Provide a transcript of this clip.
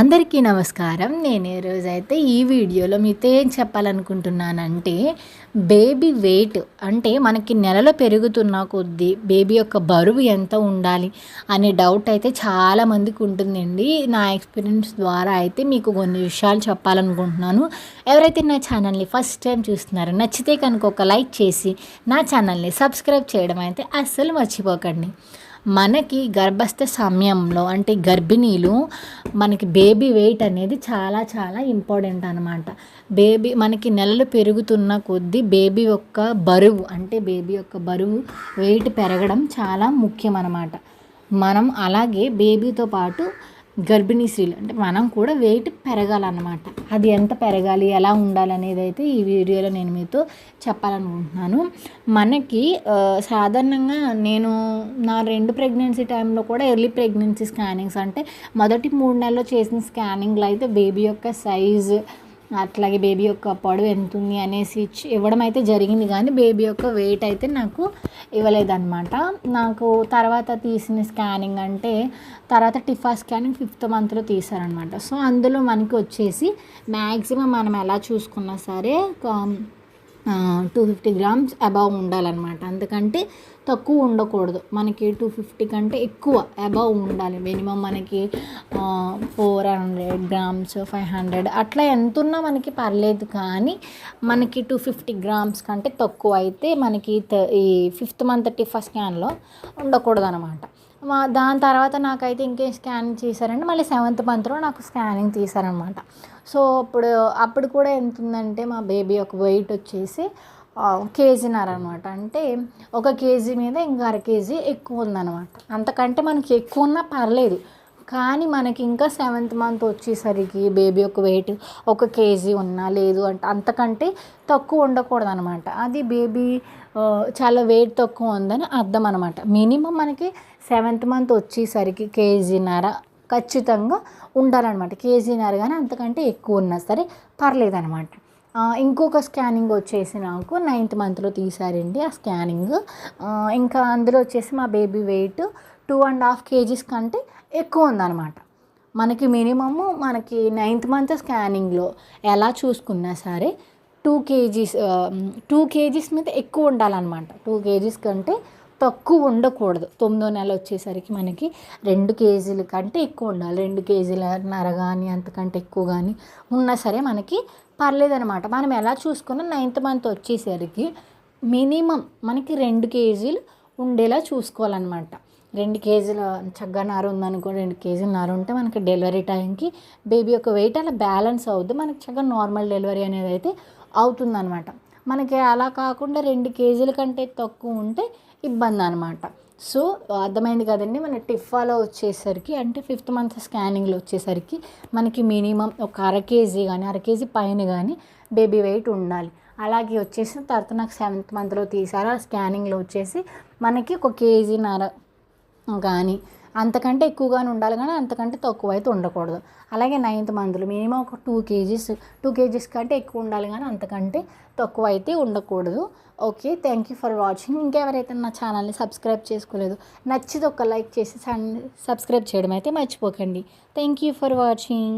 అందరికీ నమస్కారం. నేను ఈరోజు అయితే ఈ వీడియోలో మీతో ఏం చెప్పాలనుకుంటున్నానంటే బేబీ వెయిట్ అంటే మనకి నెలలో పెరుగుతున్న కొద్దీ బేబీ యొక్క బరువు ఎంత ఉండాలి అనే డౌట్ అయితే చాలామందికి ఉంటుందండి. నా ఎక్స్పీరియన్స్ ద్వారా అయితే మీకు కొన్ని విషయాలు చెప్పాలనుకుంటున్నాను. ఎవరైతే నా ఛానల్ని ఫస్ట్ టైం చూస్తున్నారో నచ్చితే కనుక ఒక లైక్ చేసి నా ఛానల్ని సబ్స్క్రైబ్ చేయడం అయితే అస్సలు మర్చిపోకండి. మనకి గర్భస్థ సమయంలో అంటే గర్భిణీలు మనకి బేబీ వెయిట్ అనేది చాలా చాలా ఇంపార్టెంట్ అనమాట బేబీ మనకి నెలలు పెరుగుతున్న కొద్దీ బేబీ యొక్క బరువు అంటే బేబీ యొక్క బరువు వెయిట్ పెరగడం చాలా ముఖ్యం అనమాట మనం అలాగే బేబీతో పాటు గర్భిణీ స్త్రీలు. అంటే మనం కూడా వెయిట్ పెరగాలన్నమాట. అది ఎంత పెరగాలి ఎలా ఉండాలి అనేది అయితే ఈ వీడియోలో నేను మీతో చెప్పాలనుకుంటున్నాను. మనకి సాధారణంగా నేను నా రెండు ప్రెగ్నెన్సీ టైంలో కూడా ఎర్లీ ప్రెగ్నెన్సీ స్కానింగ్స్ అంటే మొదటి మూడు నెలల్లో చేసిన స్కానింగ్లో అయితే బేబీ యొక్క సైజు అట్లాగే బేబీ యొక్క పొడవు ఎంత ఉంది అనేసి ఇచ్చి ఇవ్వడం అయితే జరిగింది కానీ బేబీ యొక్క వెయిట్ అయితే నాకు ఇవ్వలేదన్నమాట. నాకు తర్వాత తీసిన స్కానింగ్ అంటే తర్వాత టిఫా స్కానింగ్ ఫిఫ్త్ మంత్లో తీశారనమాట సో అందులో మనకి వచ్చేసి మ్యాక్సిమం మనం ఎలా చూసుకున్నా సరే um, two fifty grams above ఉండాలన్నమాట. అందుకంటే తక్కువ ఉండకూడదు. మనకి టూ ఫిఫ్టీ కంటే ఎక్కువ అబవ్ ఉండాలి. మినిమం మనకి four hundred grams five hundred అట్లా ఎంత ఉన్నా మనకి పర్లేదు కానీ మనకి టూ ఫిఫ్టీ గ్రామ్స్ కంటే తక్కువ అయితే మనకి ఈ ఫిఫ్త్ మంత్ టిఫా స్కాన్లో ఉండకూడదు అనమాట దాని తర్వాత నాకైతే ఇంకేం స్కానింగ్ చేశారంటే మళ్ళీ సెవెంత్ మంత్లో నాకు స్కానింగ్ తీశారనమాట సో అప్పుడు అప్పుడు కూడా ఎంత ఉందంటే మా బేబీ ఒక వెయిట్ వచ్చేసి కేజీన్నర అనమాట అంటే ఒక కేజీ మీద ఇంకా అర కేజీ ఎక్కువ ఉందన్నమాట. అంతకంటే మనకి ఎక్కువ ఉన్నా పర్లేదు. కానీ మనకి ఇంకా సెవెంత్ మంత్ వచ్చేసరికి బేబీ ఒక వెయిట్ ఒక కేజీ ఉన్నా లేదు అంటే అంతకంటే తక్కువ ఉండకూడదు అనమాట అది బేబీ చాలా వెయిట్ తక్కువ ఉందని అర్థం అనమాట. మినిమం మనకి సెవెంత్ మంత్ వచ్చేసరికి కేజీన్నర ఖచ్చితంగా ఉండాలన్నమాట కేజీన్నర కానీ అంతకంటే ఎక్కువ ఉన్నా సరే పర్లేదనమాట. ఇంకొక స్కానింగ్ వచ్చేసి నాకు నైన్త్ మంత్లో తీసారండి ఆ స్కానింగ్. ఇంకా అందులో వచ్చేసి మా baby weight two and half KGs కంటే ఎక్కువ ఉందన్నమాట. మనకి మినిమము మనకి నైన్త్ మంత్ స్కానింగ్లో ఎలా చూసుకున్నా సరే టూ కేజీస్ టూ కేజీస్ మీద ఎక్కువ ఉండాలన్నమాట. టూ కేజీస్ కంటే తక్కువ ఉండకూడదు. తొమ్మిదో నెల వచ్చేసరికి మనకి రెండు కేజీల కంటే ఎక్కువ ఉండాలి. రెండు కేజీలన్నర కానీ అంతకంటే ఎక్కువ కానీ ఉన్నా సరే మనకి పర్లేదనమాట మనం ఎలా చూసుకున్నా నైన్త్ మంత్ వచ్చేసరికి మినిమం మనకి రెండు కేజీలు ఉండేలా చూసుకోవాలన్నమాట. రెండు కేజీల చక్కగా నారు ఉందనుకో రెండు కేజీల నారు ఉంటే మనకి డెలివరీ టైంకి బేబీ యొక్క వెయిట్ అలా బ్యాలెన్స్ అవుద్ది. మనకి చక్కగా నార్మల్ డెలివరీ అనేది అయితే అవుతుందన్నమాట. మనకి అలా కాకుండా రెండు కేజీల కంటే తక్కువ ఉంటే ఇబ్బంది అనమాట సో అర్థమైంది కదండి మన టిఫాలో వచ్చేసరికి అంటే ఫిఫ్త్ మంత్ స్కానింగ్లో వచ్చేసరికి మనకి మినిమం ఒక అర కేజీ కానీ అర కేజీ పైన కానీ బేబీ వెయిట్ ఉండాలి. అలాగే వచ్చేసి తర్వాత నాకు సెవెంత్ మంత్లో తీసారు. ఆ స్కానింగ్లో వచ్చేసి మనకి ఒక కేజీన్నర కానీ అంతకంటే ఎక్కువగానే ఉండాలి కానీ అంతకంటే తక్కువ అయితే ఉండకూడదు. అలాగే నైన్త్ మంత్లో మినిమం ఒక టూ కేజీస్ టూ కేజీస్ కంటే ఎక్కువ ఉండాలి కానీ అంతకంటే తక్కువ అయితే ఉండకూడదు. Okay thank you for watching. ఇంకెవరైతే నా ఛానల్ని సబ్స్క్రైబ్ చేసుకోలేదు నచ్చితే ఒక లైక్ చేసి సబ్స్క్రైబ్ చేయడం అయితే మర్చిపోకండి. Thank you for watching.